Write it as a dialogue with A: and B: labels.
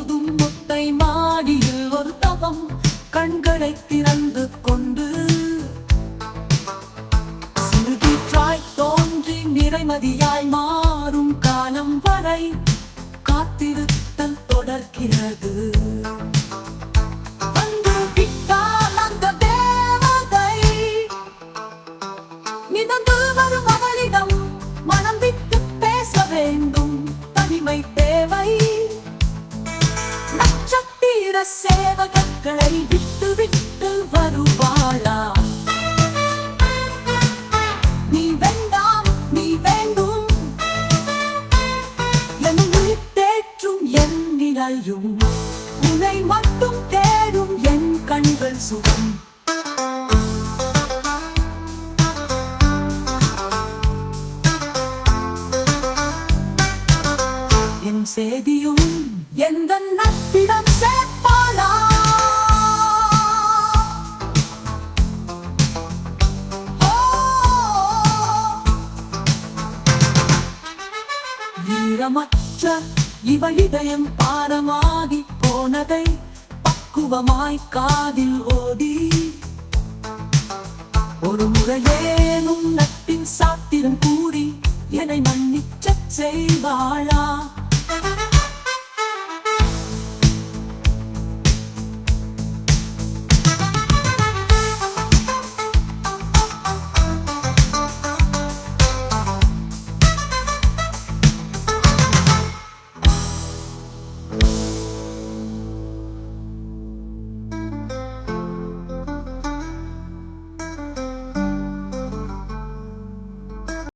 A: பொழுதும் முட்டை மாடியில் ஒரு தவம் கண்களை திறந்து கொண்டு. சிறுகிற்றாய் தோன்றி நிறைமதியாய் மாறும் காலம் வரை காத்திருத்தல் தொடர்கிறது. நிதந்து வரும் மனம் விட்டு பேச வேண்டும். சேவகங்களை விட்டு விட்டு வருவாளா? நீ வேண்டாம் நீ வேண்டும். என் தேற்றும் என் நிழலும். உன்னை மட்டும் தேடும் என் கண்கள் சுகம். என் செய்தியும் எந்த நட்பிடம் சேர் வீரமற்ற இவ இதயம் பாரமாகி போனதை பக்குவமாய் காதில் ஓடி ஒரு முறையேனும் நட்பின் சாத்திரம் கூறி என்னை மன்னிச்ச செய்வாளா?